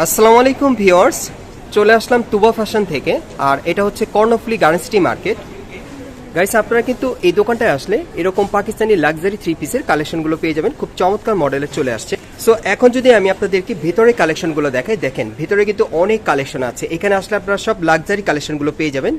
আসসালামু আলাইকুম ভিওর্স চলে আসলাম তুবা ফ্যাশন থেকে, আর এটা হচ্ছে কর্ণফুলি গার্মেন্টসটি মার্কেট গাইস আপনারা কিন্তু এই দোকানটায় আসলে এরকম পাকিস্তানি লাক্সারি থ্রি পিসের কালেকশনগুলো পেয়ে যাবেন, খুব চমৎকার মডেলে চলে আসছে। সো এখন যদি আমি আপনাদেরকে ভেতরে কালেকশনগুলো দেখাই, দেখেন, ভেতরে কিন্তু অনেক কালেকশন আছে। এখানে আসলে আপনারা সব লাক্সারি কালেকশনগুলো পেয়ে যাবেন।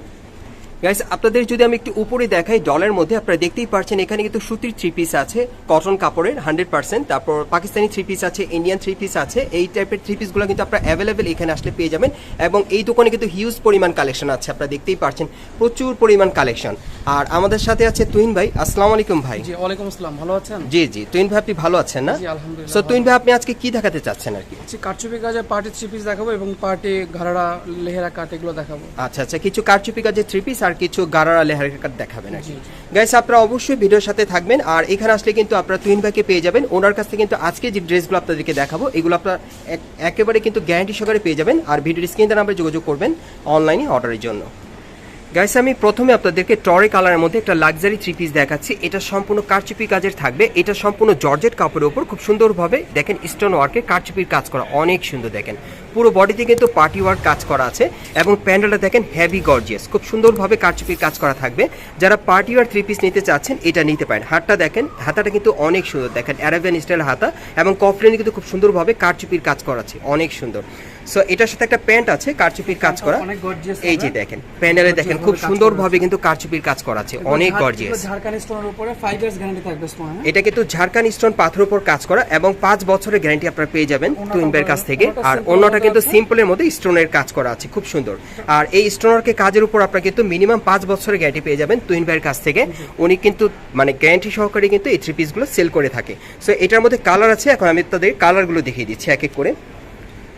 গাইস আপনাদের যদি আমি একটু উপরে দেখাই ডলের মধ্যে আপনারা দেখতেই পারছেন এখানে কিন্তু সুতির থ্রি পিস আছে কটন কাপড়ের হান্ড্রেড পার্সেন্ট তারপর পাকিস্তানি থ্রি পিস আছে ইন্ডিয়ান থ্রি পিস আছে, এই টাইপের থ্রি পিসগুলো কিন্তু আপনারা অ্যাভেলেবেল এখানে আসলে পেয়ে যাবেন এবং এই দোকানে কিন্তু হিউজ পরিমাণ কালেকশন আছে, আপনারা দেখতেই পারছেন, প্রচুর পরিমাণ কালেকশন আর আমাদের সাথে আছে তুহিন ভাই। আসসালামু আলাইকুম ভাই। জি ওয়ালাইকুম আসসালাম। ভালো আছেন? জি জি। তুহিন ভাই আপনি ভালো আছেন না? জি, আলহামদুলিল্লাহ সো তুহিন ভাই আপনি আজকে কি দেখাতে চাচ্ছেন আর কি? আচ্ছা কারচুপি কাজে পার্টি থ্রি পিস দেখাবো এবং পার্টি ঘাড়া লেহেরা কাট এগুলো দেখাবো। আচ্ছা আচ্ছা। কিছু কারচুপি কাজের থ্রি পিস আর কিছু গারারা লেহার কাট দেখাবেন আর গাইস আপনারা অবশ্যই ভিডিওর সাথে থাকবেন আর এখানে আসলে কিন্তু আপনারা তুহিন ভাইকে পেয়ে যাবেন। ওনার কাছ থেকে কিন্তু আজকে যে ড্রেসগুলো আপনাদেরকে দেখাবো এগুলো আপনারা এক- একেবারে কিন্তু গ্যারান্টি সহকারে পেয়ে যাবেন। আর ভিডিওর স্ক্রিন নাম্বারে যোগাযোগ করবেন অনলাইনে অর্ডারের জন্য। গাইস আমি প্রথমে আপনাদেরকে টরে কালারের মধ্যে একটা লাক্সারি থ্রি পিস দেখাচ্ছি। এটা সম্পূর্ণ কারচুপি কাজের থাকবে। এটা সম্পূর্ণ জর্জেট কাপড়ের উপর খুব সুন্দরভাবে দেখেন স্টোন ওয়ার্কে কারচুপির কাজ করা অনেক সুন্দর দেখেন। পুরো বডিতে কিন্তু পার্টি ওয়ার্ক কাজ করা আছে এবং প্যান্ডেলটা দেখেন হেভি গর্জিয়াস খুব সুন্দরভাবে কারচুপির কাজ করা থাকবে। যারা পার্টি ওয়ার থ্রি পিস নিতে চাচ্ছেন এটা নিতে পারেন। হাতটা দেখেন হাতাটা কিন্তু অনেক সুন্দর। দেখেন অ্যারাবিয়ান স্টাইল হাতা এবং কফলিনে কিন্তু খুব সুন্দরভাবে কারচুপির কাজ করা আছে। অনেক সুন্দর। সো এটার সাথে একটা প্যান্ট আছে কারচুপির কাজ করা। এই যে দেখেন প্যান্ডেলে দেখেন খুব সুন্দরভাবে কিন্তু কারচুপির কাজ করা আছে। অনেক গর্জিয়াস এটা কিন্তু ঝাড়খান স্টোন পাথরের উপর কাজ করা এবং পাঁচ বছরের গ্যারান্টি আপনারা পেয়ে যাবেন টুইনবের কাছ থেকে। আর অন্যটা কিন্তু। সিম্পলের মধ্যে স্টোনের কাজ করা আছে খুব সুন্দর। আর এই স্টোনারকে কাজের উপর আপনারা কিন্তু মিনিমাম পাঁচ বছরের গ্যারান্টি পেয়ে যাবেন টুইনবের কাছ থেকে। উনি কিন্তু মানে গ্যারান্টি সহকারে কিন্তু এই থ্রি পিসগুলো সেল করে থাকে। সো এটার মধ্যে কালার আছে এখন আমি তাদের কালারগুলো দেখিয়ে দিচ্ছি এক এক করে।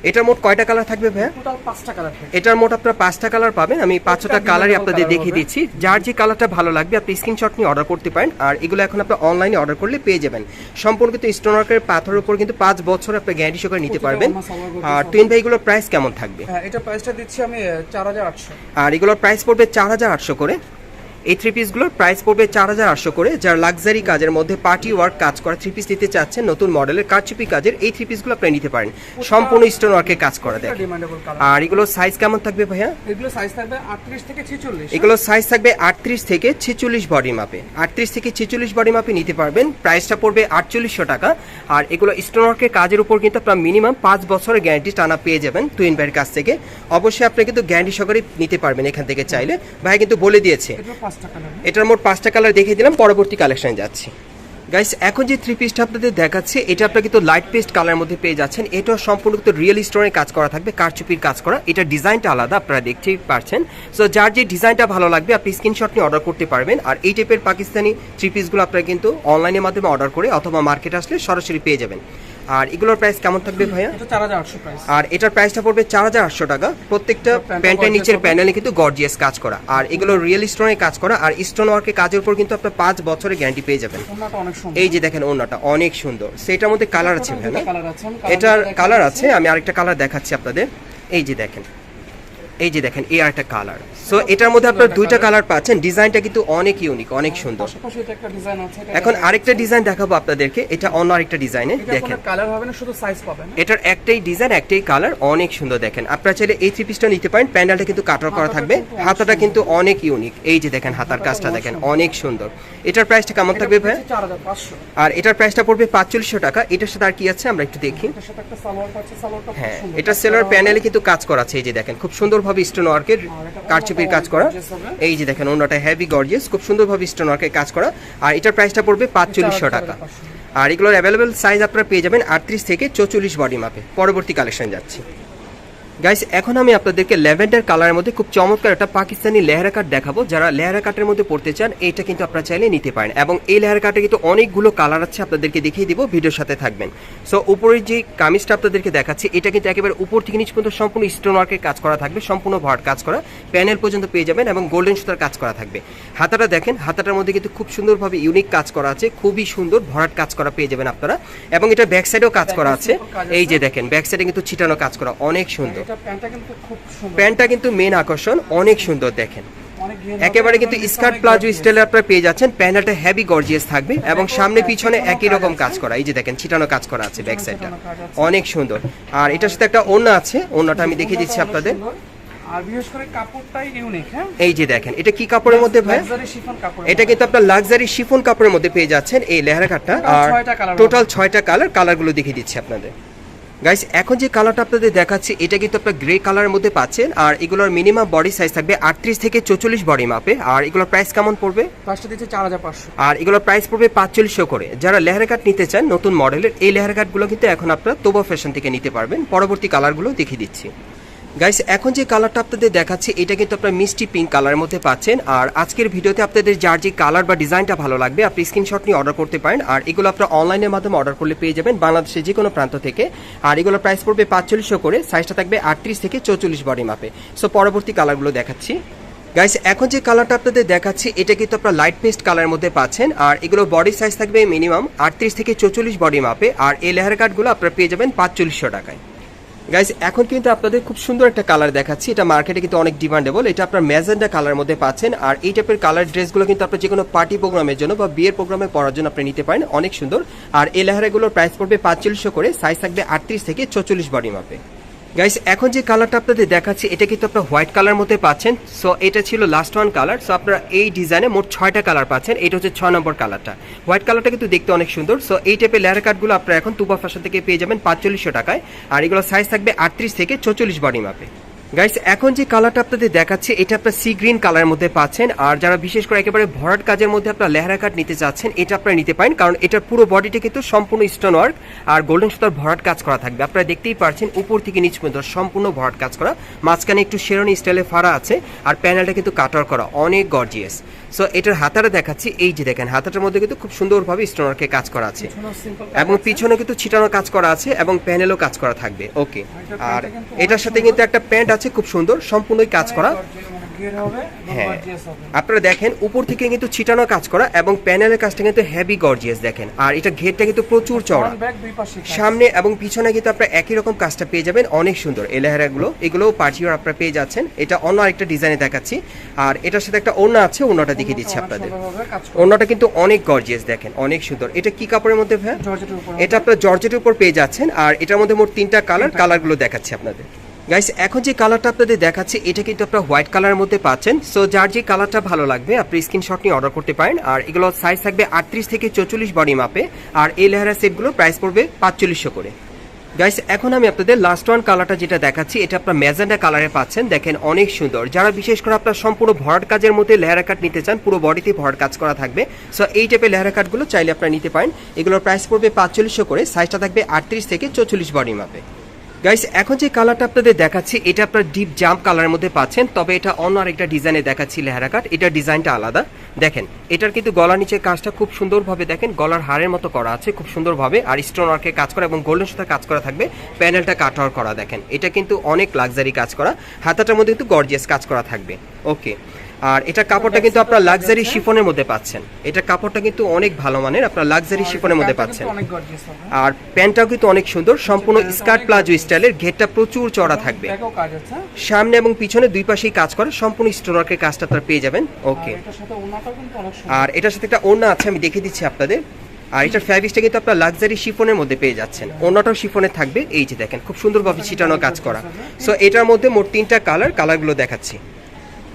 এটার মোট কয়টা কালার থাকবে ভাইয়া? পাঁচটা কালার এটার মোট আপনারা পাঁচটা কালার পাবেন। আমি পাঁচটা কালারই আপনাদের দেখিয়ে দিচ্ছি। যার যে কালারটা ভালো লাগবে আপনি স্ক্রিনশট নিয়ে অর্ডার করতে পারেন। আর এগুলো এখন আপনি অনলাইনে অর্ডার করলে পেয়ে যাবেন। সম্পূর্ণ কিন্তু স্টোনার্কের পাথরের উপর কিন্তু পাঁচ বছর আপনি গ্যারান্টি সহকারে নিতে পারবেন। আর। টুইন ভাই এগুলোর প্রাইস কেমন থাকবে? হ্যাঁ এটা প্রাইসটা দিচ্ছি আমি চার হাজার আটশো। আর এগুলোর প্রাইস পড়বে চার হাজার আটশো করে। এই থ্রি পিসগুলোর প্রাইস পড়বে চার হাজার আটশো করে। যার লাক্সারি কাজের মধ্যে পার্টি ওয়ার্ক কাজ করা থ্রি পিস নিতে চাচ্ছেন নতুন মডেলের কারচুপি কাজের এই থ্রি পিসগুলো আপনি নিতে পারেন। সম্পূর্ণ স্টোন ওয়ার্কে কাজ করা কালার আর এগুলোর সাইজ কেমন থাকবে ভাইয়া? এগুলো সাইজ থাকবে আটত্রিশ থেকে ছেচল্লিশ। এগুলো সাইজ থাকবে আটত্রিশ থেকে ছেচল্লিশ বডি মাপে আটত্রিশ থেকে ছেচল্লিশ বডি মাপে নিতে পারবেন। প্রাইসটা পড়বে আটচল্লিশশো টাকা। আর এগুলো স্টোনওয়ার্কের কাজের উপর কিন্তু আপনার মিনিমাম পাঁচ বছরের গ্যারান্টি টানা পেয়ে যাবেন টুইন ভাইয়ের কাছ থেকে। অবশ্যই আপনি কিন্তু গ্যারান্টি সহকারে নিতে পারবেন এখান থেকে চাইলে। ভাই কিন্তু বলে দিয়েছে। এগুলো এটার মোট পাঁচটা কালার দেখিয়ে দিলাম, পরবর্তী কালেকশনে যাচ্ছি। গাইস এখন যে থ্রি পিসটা আপনাদের দেখাচ্ছে, এটা আপনারা কিন্তু লাইট পেস্ট কালার মধ্যে পেয়ে যাচ্ছেন। এটা সম্পূর্ণ কিন্তু রিয়েল স্টোনের কাজ করা থাকবে, কারচুপির কাজ করা। এটা ডিজাইনটা আলাদা, আপনারা দেখতেই পারছেন। সো যার যে ডিজাইনটা ভালো লাগবে, আপনি স্ক্রিনশট নিয়ে অর্ডার করতে পারবেন। আর এই টাইপের পাকিস্তানি থ্রি পিসগুলো আপনারা কিন্তু অনলাইনের মাধ্যমে অর্ডার করে অথবা মার্কেটে আসলে সরাসরি পেয়ে যাবেন। আর এগুলোর প্রাইস কেমন থাকবে ভাইয়া? আর এটার প্রাইসটা পড়বে চার হাজার আটশো টাকা। প্রত্যেকটা প্যান্টের নিচের প্যানেলে কিন্তু গর্জিয়াস কাজ করা। আর এগুলো রিয়েল স্টোনে কাজ করা। আর স্টোন ওয়ার্কের কাজের উপর কিন্তু আপনার পাঁচ বছরের গ্যারান্টি পেয়ে যাবেন। ওড়নাটা অনেক সুন্দর। এই যে দেখেন ওড়নাটা অনেক সুন্দর। সেটার মধ্যে কালার আছে ভাইয়া এটার কালার আছে আমি আরেকটা কালার দেখাচ্ছি আপনাদের। এই যে দেখেন এই যে দেখেন এই আরেকটা কালার সো এটার মধ্যে আপনার দুইটা কালার পাচ্ছেন। ডিজাইনটা কিন্তু অনেক ইউনিক অনেক সুন্দর। ডিজাইন আছে এখন আরেকটা ডিজাইন দেখাবো আপনাদেরকে। এটা অন্য আরেকটা ডিজাইনে দেখেন। কালার হবে না শুধু সাইজ পাবেন এটার একটাই ডিজাইন একটাই কালার অনেক সুন্দর দেখেন। আপনারা চাইলে এই থ্রি পিসটা নিতে পারেন। প্যান্ডেলটা কিন্তু কাটার করা থাকবে। হাতাটা কিন্তু অনেক ইউনিক এই যে দেখেন হাতার কাজটা দেখেন অনেক সুন্দর। এটার প্রাইসটা কেমন থাকবে ভাই? আর এটার প্রাইসটা পড়বে পাঁচচল্লিশশো টাকা। এটার সাথে আর কি আছে? আমরা একটু দেখি। এটার সাথে একটা সালোয়ার পাচ্ছে। সালোয়ারটা খুব হ্যাঁ এটা সেলার প্যানেলে কিন্তু কাজ করা আছে। এই যে দেখেন খুব সুন্দরভাবে স্টোন ওয়ার্কের কারচুপির কাজ করা। এই যে দেখেন অন্যটা হেভি গর্জিয়াস খুব সুন্দরভাবে স্টোন ওয়ার্কের কাজ করা। আর এটার প্রাইসটা পড়বে পাঁচচল্লিশশো টাকা। আর এগুলোর অ্যাভেলেবেল সাইজ আপনারা পেয়ে যাবেন আটত্রিশ থেকে চৌচল্লিশ বডি মাপে পরবর্তী কালেকশন যাচ্ছি। গাইস এখন আমি আপনাদেরকে ল্যাভেন্ডার কালারের মধ্যে খুব চমৎকার একটা পাকিস্তানি লেহারা কাট দেখাবো। যারা লেহারা কাটের মধ্যে পড়তে চান, এইটা কিন্তু আপনারা চাইলে নিতে পারেন। এবং এই লেহারা কাটে কিন্তু অনেকগুলো কালার আছে, আপনাদেরকে দেখিয়ে দিব, ভিডিওর সাথে থাকবেন। সো উপরের যে কামিজটা আপনাদেরকে দেখাচ্ছি, এটা কিন্তু একেবারে উপর থেকে নিচ পর্যন্ত সম্পূর্ণ স্টোন ওয়ার্কের কাজ করা থাকবে, সম্পূর্ণ ভরাট কাজ করা। প্যানেল পর্যন্ত পেয়ে যাবেন এবং গোল্ডেন সুতার কাজ করা থাকবে। হাতাটা দেখেন, হাতাটার মধ্যে কিন্তু খুব সুন্দরভাবে ইউনিক কাজ করা আছে, খুবই সুন্দর ভরাট কাজ করা পেয়ে যাবেন আপনারা। এবং এটা ব্যাক সাইডেও কাজ করা আছে। এই যে দেখেন ব্যাক সাইডে কিন্তু ছিটানো কাজ করা, অনেক সুন্দর। এটা প্যান্টটা কিন্তু খুব সুন্দর। প্যান্টটা কিন্তু মেন আকর্ষণ অনেক সুন্দর দেখেন। একেবারে কিন্তু স্কার্ট প্লাজো স্টাইলে আপনারা পেয়ে যাচ্ছেন প্যানেলটা হেভি গর্জিয়াস থাকবে এবং সামনে পিছনে একই রকম কাজ করা এই যে দেখেন ছিটানো কাজ করা আছে ব্যাক সাইডটা অনেক সুন্দর। আর এটার সাথে একটা ওড়না আছে ওড়নাটা আমি দেখিয়ে দিচ্ছি আপনাদের। আর বিশেষ করে কাপড়টাই ইউনিক হ্যাঁ? এই যে দেখেন এটা কি কাপড়ের মধ্যে ভাই? শিফন কাপড় এটা কিন্তু আপনার লাক্সারি শিফন কাপড়ের মধ্যে পেয়ে যাচ্ছেন এই লেহারা কাটটা আর টোটাল ছয়টা কালার কালারগুলো দেখিয়ে দিচ্ছি আপনাদের। গাইস এখন যে কালারটা আপনাদের দেখাচ্ছি এটা কিন্তু আপনার গ্রে কালারের মধ্যে পাচ্ছেন। আর এগুলোর মিনিমাম বডি সাইজ থাকবে আটত্রিশ থেকে চৌচল্লিশ বডি মাপে আর এগুলোর প্রাইস কেমন পড়বে? পাঁচটা দিচ্ছে চার হাজার পাঁচশো। আর এগুলোর প্রাইস পড়বে পাঁচচল্লিশশো করে। যারা লেহার কাট নিতে চান নতুন মডেলের এই লেহার কাটগুলো কিন্তু এখন আপনারা তোবা ফ্যাশন থেকে নিতে পারবেন। পরবর্তী কালারগুলো দেখিয়ে দিচ্ছি। গাইস এখন যে কালারটা আপনাদের দেখাচ্ছি, এটা কিন্তু আপনার মিষ্টি পিঙ্ক কালারের মধ্যে পাচ্ছেন। আর আজকের ভিডিওতে আপনাদের যার যে কালার বা ডিজাইনটা ভালো লাগবে, আপনি স্ক্রিনশট নিয়ে অর্ডার করতে পারেন। আর এগুলো আপনার অনলাইনের মাধ্যমে অর্ডার করলে পেয়ে যাবেন বাংলাদেশের যে কোনো প্রান্ত থেকে। আর এগুলোর প্রাইস পড়বে পাঁচচল্লিশশো করে সাইজটা থাকবে আটত্রিশ থেকে চৌচল্লিশ বডি মাপে সো পরবর্তী কালারগুলো দেখাচ্ছি। গাইস এখন যে কালারটা আপনাদের দেখাচ্ছি, এটা কিন্তু আপনার লাইট পেস্ট কালারের মধ্যে পাচ্ছেন। আর এগুলো বডি সাইজ থাকবে মিনিমাম আটত্রিশ থেকে চৌচল্লিশ বডি মাপে আর এই লেহার কার্ডগুলো আপনারা পেয়ে যাবেন পাঁচচল্লিশশো টাকায়। গাইস এখন কিন্তু আপনাদের খুব সুন্দর একটা কালার দেখাচ্ছি। এটা মার্কেটে কিন্তু অনেক ডিমান্ডেবল এটা আপনার ম্যাজেন্ডা কালার মধ্যে পাচ্ছেন। আর এই টাইপের কালার ড্রেসগুলো কিন্তু আপনার যে কোনো পার্টি প্রোগ্রামের জন্য বা বিয়ের প্রোগ্রামে পড়ার জন্য আপনি নিতে পারেন। অনেক সুন্দর। আর এই লেহারাগুলোর প্রাইস পড়বে পাঁচচল্লিশশো করে। সাইজ থাকবে আটত্রিশ থেকে চৌচল্লিশ বডি মাপে গাইস এখন যে কালারটা আপনাদের দেখাচ্ছি, এটা কিন্তু আপনার হোয়াইট কালার মধ্যে পাচ্ছেন। সো এটা ছিল লাস্ট ওয়ান কালার সো আপনারা এই ডিজাইনে মোট ছয়টা কালার পাচ্ছেন। এটা হচ্ছে ছয় নম্বর কালারটা হোয়াইট কালারটা কিন্তু দেখতে অনেক সুন্দর। সো এই টাইপের লেয়ার কার্ডগুলো আপনারা এখন তুবা ফ্যাশন থেকে পেয়ে যাবেন পাঁচচল্লিশশো টাকায়। আর এগুলো সাইজ থাকবে আটত্রিশ থেকে চৌচল্লিশ বডি মাপে গাইস এখন যে কালারটা আপনাদের দেখাচ্ছে, এটা আপনার সি গ্রিন কালারের মধ্যে পাচ্ছেন। আর যারা বিশেষ করে একেবারে ভরাট কাজের মধ্যে আপনার লেহারা কাট নিতে চাচ্ছেন, এটা আপনারা নিতে পারেন। কারণ এটার পুরো বডিটা কিন্তু সম্পূর্ণ স্টোন ওয়ার্ক আর গোল্ডেন সুতার ভরাট কাজ করা থাকবে। আপনারা দেখতেই পারছেন, উপর থেকে নিচ পর্যন্ত সম্পূর্ণ ভরাট কাজ করা। মাঝখানে একটু শেরনি স্টাইলে ফাড়া আছে আর প্যানেলটা কিন্তু কাটার করা। অনেক গর্জিয়াস সো এটার হাতাটা দেখাচ্ছি। এই যে দেখেন হাতাটার মধ্যে কিন্তু খুব সুন্দরভাবে স্টোন ওয়ার্কের কাজ করা আছে। এবং পিছনে কিন্তু ছিটানো কাজ করা আছে এবং প্যানেলও কাজ করা থাকবে। ওকে আর এটার সাথে কিন্তু একটা প্যান্ট আছে খুব সুন্দর সম্পূর্ণই কাজ করা। হ্যাঁ। আপনারা দেখেন উপর থেকে কিন্তু ছিটানো কাজ করা এবং প্যানেলের কাজটা কিন্তু হেভি গর্জিয়াস দেখেন। আর এটা ঘেরটা কিন্তু প্রচুর কাজ। সামনে এবং পিছনে কিন্তু আপনারা একই রকম কাজটা পেয়ে যাবেন অনেক সুন্দর। এলেহারাগুলো এগুলোও পার্টিওর আপনারা পেয়ে যাচ্ছেন। এটা অন্য আরেকটা ডিজাইনে দেখাচ্ছি। আর এটার সাথে একটা ওড়না আছে ওড়নাটা দেখিয়ে দিচ্ছি আপনাদের। ওড়নাটা কিন্তু অনেক গর্জিয়াস দেখেন অনেক সুন্দর। এটা কি কাপড়ের মধ্যে এটা আপনার জর্জেটের উপর পেয়ে যাচ্ছেন। আর এটার মধ্যে মোট তিনটা কালার কালারগুলো দেখাচ্ছি আপনাদের। গাইস এখন যে কালারটা আপনাদের দেখাচ্ছি, এটা কিন্তু আপনার হোয়াইট কালারের মধ্যে পাচ্ছেন। সো যার যে কালারটা ভালো লাগবে, আপনি স্ক্রিনশট নিয়ে অর্ডার করতে পারেন। আর এগুলো সাইজ থাকবে আটত্রিশ থেকে চৌচল্লিশ বডি মাপে আর এই লেহারা সেটগুলো প্রাইস পড়বে পাঁচচল্লিশশো করে। গাইস এখন আমি আপনাদের লাস্ট ওয়ান কালারটা যেটা দেখাচ্ছি, এটা আপনার ম্যাজেন্ডা কালারে পাচ্ছেন। দেখেন, অনেক সুন্দর। যারা বিশেষ করে আপনার সম্পূর্ণ ভরাট কাজের মধ্যে লেহারা কাট নিতে চান, পুরো বডিতে ভরাট কাজ করা থাকবে। সো এই টাইপের লেহারা কাটগুলো চাইলে আপনারা নিতে পারেন। এগুলোর প্রাইস পড়বে পাঁচচল্লিশশো করে। সাইজটা থাকবে আটত্রিশ থেকে চৌচল্লিশ বডি মাপে গাইস এখন যে কালারটা আপনাদের দেখাচ্ছি, এটা আপনার ডিপ জাম্প কালারের মধ্যে পাচ্ছেন, তবে এটা অন্য আরেকটা ডিজাইনে দেখাচ্ছি লেহারা কাট এটার ডিজাইনটা আলাদা। দেখেন, এটার কিন্তু গলার নিচে কাজটা খুব সুন্দরভাবে দেখেন, গলার হারের মতো করা আছে খুব সুন্দরভাবে, আর স্টোন ওয়ার্কের কাজ করা এবং গোল্ডেন সুতার কাজ করা থাকবে প্যানেলটা কাটার করা, দেখেন। এটা কিন্তু অনেক লাক্সারি কাজ করা, হাতাটার মধ্যে কিন্তু গর্জিয়াস কাজ করা থাকবে। ওকে আর এটা কাপড়টা কিন্তু আপনার লাক্সারি শিফনের মধ্যে পাচ্ছেন। এটা কাপড়টা কিন্তু অনেক ভালো মানের আপনার লাক্সারি শিফনের মধ্যে পাচ্ছেন। আর প্যান্টটাও কিন্তু অনেক সুন্দর সম্পূর্ণ স্কার্ট প্লাজো স্টাইলের ঘেরটা প্রচুর চড়া থাকবে। কাজ আছে। সামনে এবং পিছনে দুই পাশেই কাজ করে সম্পূর্ণ স্টোনারকের কাজটা আপনারা পেয়ে যাবেন। ওকে আর এটার সাথে একটা ওড়না আছে আমি দেখিয়ে দিচ্ছি আপনাদের। আর এটার ফ্যাব্রিক্সটা কিন্তু আপনার লাক্সারি শিফনের মধ্যে পেয়ে যাচ্ছেন। ওড়নাটাও শিফনের থাকবে এই যে দেখেন খুব সুন্দরভাবে ছিটানো কাজ করা। সো এটার মধ্যে মোট তিনটা কালার কালারগুলো দেখাচ্ছি।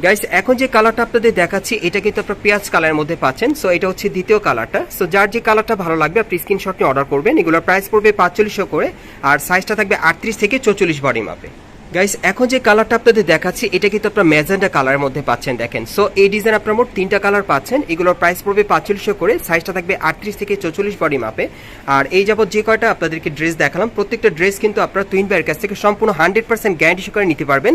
গাইস এখন যে কালারটা আপনাদের দেখাচ্ছি, এটা কিন্তু আপনার পেঁয়াজ কালারের মধ্যে পাচ্ছেন। সো এটা হচ্ছে দ্বিতীয় কালারটা সো যার যে কালারটা ভালো লাগবে, আপনি স্ক্রিনশট নিয়ে অর্ডার করবেন। এগুলোর প্রাইস পড়বে পাঁচচল্লিশশো করে, আর সাইজটা থাকবে আটত্রিশ থেকে চৌচল্লিশ বডি মাপে গাইস এখন যে কালারটা আপনাদের দেখাচ্ছি, এটা কিন্তু আপনার ম্যাজেন্ডা কালারের মধ্যে পাচ্ছেন, দেখেন। সো এই ডিজাইন আপনার মোট তিনটা কালার পাচ্ছেন। এগুলোর প্রাইস পড়বে পাঁচচল্লিশশো করে সাইজটা থাকবে আটত্রিশ থেকে চৌচল্লিশ বডি মাপে আর এই যাবত যে কয়টা আপনাদেরকে ড্রেস দেখালাম, প্রত্যেকটা ড্রেস কিন্তু আপনারা টুইন ভাইয়ের কাছ থেকে সম্পূর্ণ হান্ড্রেড পার্সেন্ট গ্যারান্টি সহকারে নিতে পারবেন।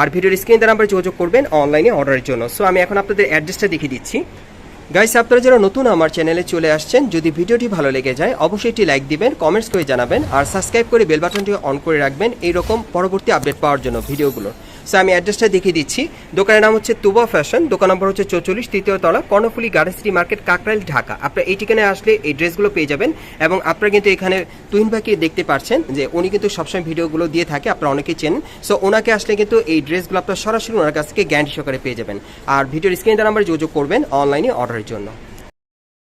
আর ভিডিওর স্ক্রিন দ্বারা নাম্বারে যোগাযোগ করবেন অনলাইনে অর্ডারের জন্য। সো আমি এখন আপনাদের অ্যাড্রেসটা দেখিয়ে দিচ্ছি। গাইস আপনারা যারা নতুন আমার চ্যানেলে চলে আসছেন, যদি ভিডিওটি ভালো লেগে যায়, অবশ্যই একটি লাইক দিবেন কমেন্টস করে জানাবেন, আর সাবস্ক্রাইব করে বেল বাটনটি অন করে রাখবেন, এইরকম পরবর্তী আপডেট পাওয়ার জন্য ভিডিওগুলো। সো আমি অ্যাড্রেসটা দেখিয়ে দিচ্ছি। দোকানের নাম হচ্ছে তুবা ফ্যাশন দোকান নম্বর হচ্ছে চৌচল্লিশ, তৃতীয় তলা, Karnaphuli garden city market Kakrail, Dhaka. আপনার এই ঠিকানায় আসলে এই ড্রেসগুলো পেয়ে যাবেন এবং আপনারা কিন্তু এখানে তুহিন ভাইকে দেখতে পাচ্ছেন যে উনি কিন্তু সবসময় ভিডিওগুলো দিয়ে থাকে, আপনারা অনেকেই চেনেন। সো ওনাকে আসলে কিন্তু এই ড্রেসগুলো আপনার সরাসরি ওনার কাছ থেকে গ্যারান্টি সহকারে পেয়ে যাবেন। আর ভিডিওর স্ক্রিনে নাম্বারে যোগাযোগ করবেন অনলাইনে অর্ডারের জন্য।